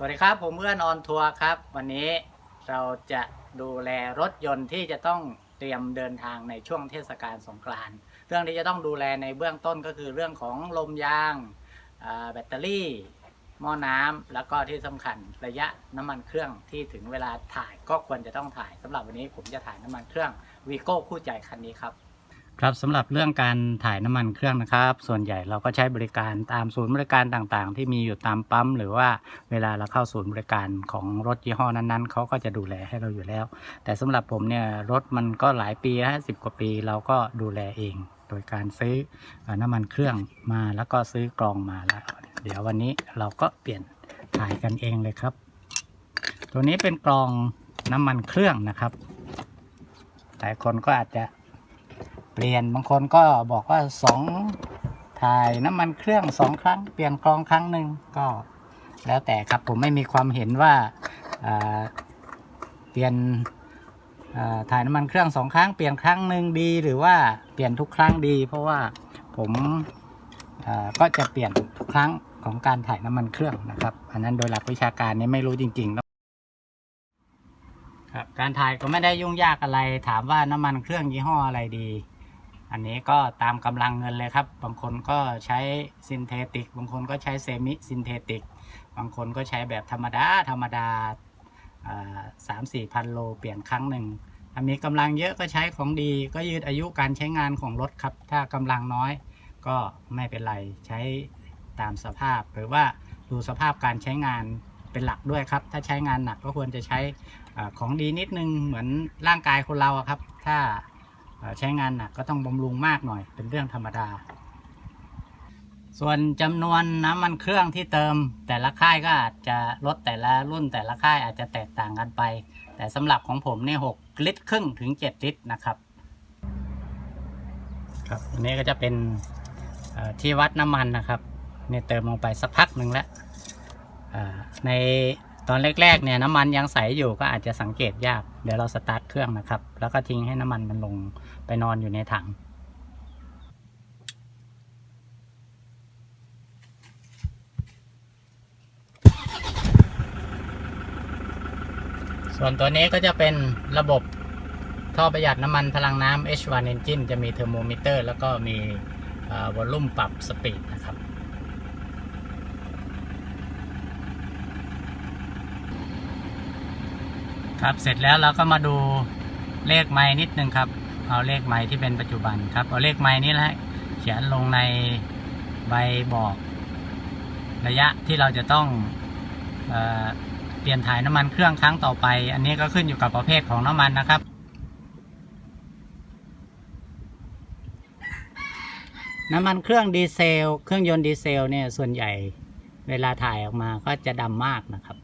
สวัสดีครับ ผมเพื่อนออนทัวร์ครับ วันนี้เราจะดูแลรถยนต์ที่จะต้องเตรียมเดินทางในช่วงเทศกาลสงกรานต์เรื่องที่จะต้องดูแลในเบื้องต้นก็คือเรื่องของลมยางแบตเตอรี่ หม้อน้ำแล้วก็ที่สำคัญระยะน้ำมันเครื่องที่ถึงเวลาถ่ายก็ควรจะต้องถ่ายสำหรับวันนี้ผมจะถ่ายน้ำมันเครื่องวีโก้คู่ใจคันนี้ครับ ครับสำหรับเรื่องการถ่ายน้ำมันเครื่องนะครับ ส่วนใหญ่เราก็ใช้บริการตามศูนย์บริการต่างๆ ที่มีอยู่ตามปั๊ม หรือว่าเวลาเราเข้าศูนย์บริการของรถยี่ห้อนั้นๆเขาก็จะดูแลให้เราอยู่แล้ว แต่สำหรับผมเนี่ยรถมันก็หลายปีห้าสิบกว่าปีเราก็ดูแลเอง โดยการซื้อเอ่อน้ำมันเครื่องมาแล้วก็ซื้อกรองมาแล้ว เดี๋ยววันนี้เราก็เปลี่ยนถ่ายกันเองเลยครับ ตัวนี้เป็นกรองน้ำมันเครื่องนะครับหลายคนก็อาจจะ เปลี่ยนบางคนก็บอกว่าสองถ่ายน้ำมันเครื่องสองครั้ง เปลี่ยนกรองครั้งหนึ่งก็ แล้วแต่ครับผมไม่มีความเห็นว่าเปลี่ยนถ่ายน้ำมันเครื่องสองครั้งเปลี่ยนครั้งหนึ่งดี หรือว่าเปลี่ยนทุกครั้งดี เพราะว่าผมก็จะเปลี่ยนทุกครั้งของการถ่ายน้ำมันเครื่องนะครับ อันนั้นโดยหลักวิชาการนี้ไม่รู้จริงๆครับการถ่ายก็ไม่ได้ยุ่งยากอะไร ถามว่าน้ำมันเครื่องยี่ห้ออะไรดี อันนี้ก็ตามกำลังเงินเลยครับ บางคนก็ใช้ซินเทติก บางคนก็ใช้เซมิซินเทติก บางคนก็ใช้แบบธรรมดา ธรรมดาสามสี่พันโลเปลี่ยนครั้งหนึ่งถ้ามีกำลังเยอะก็ใช้ของดี ก็ยืดอายุการใช้งานของรถครับ ถ้ากำลังน้อยก็ไม่เป็นไร ใช้ตามสภาพ หรือว่าดูสภาพการใช้งานเป็นหลักด้วยครับ ถ้าใช้งานหนักก็ควรจะใช้อของดีนิดนึง เหมือนร่างกายคนเราครับ ถ้า ใช้งานหนักก็ต้องบำรุงมากหน่อยเป็นเรื่องธรรมดา ส่วนจำนวนน้ำมันเครื่องที่เติม แต่ละค่ายก็อาจจะลดแต่ละรุ่นแต่ละค่ายอาจจะแตกต่างกันไป แต่สำหรับของผมเนี่ยหกลิตรครึ่งถึง 7 ลิตรนะครับครับอันนี้ก็จะเป็นที่วัดน้ำมันนะครับเนี่ยเติมลงไปสักพักหนึ่งแล้วใน ตอนแรกๆเนี่ยน้ำมันยังใสอยู่ก็อาจจะสังเกตยาก เดี๋ยวเราสตาร์ทเครื่องนะครับ แล้วก็ทิ้งให้น้ำมันมันลงไปนอนอยู่ในถัง ส่วนตัวนี้ก็จะเป็นระบบท่อประหยัดน้ำมันพลังน้ำ H1 Engine จะมีเทอร์โมมิเตอร์ แล้วก็มีวอลลุ่มปรับสปีดนะครับ ครับเสร็จแล้วเราก็มาดูเลขไม้นิดนึงครับ เอาเลขไม้ที่เป็นปัจจุบันครับ เอาเลขไม้นี้แหละเขียนลงในใบบอก ระยะที่เราจะต้องเอเปลี่ยนถ่ายน้ำมันเครื่องครั้งต่อไป อันนี้ก็ขึ้นอยู่กับประเภทของน้ำมันนะครับน้ำมันเครื่องดีเซล เครื่องยนต์ดีเซลเนี่ยส่วนใหญ่เวลาถ่ายออกมาก็จะดำมากนะครับ